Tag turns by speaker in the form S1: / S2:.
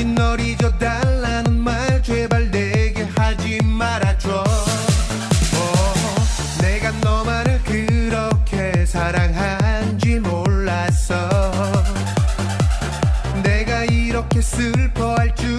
S1: 가진 널 잊어달라는 말 제발 내게 하지 말아줘. 오, 내가 너만을 그렇게 사랑한지 몰랐어. 내가 이렇게 슬퍼할 줄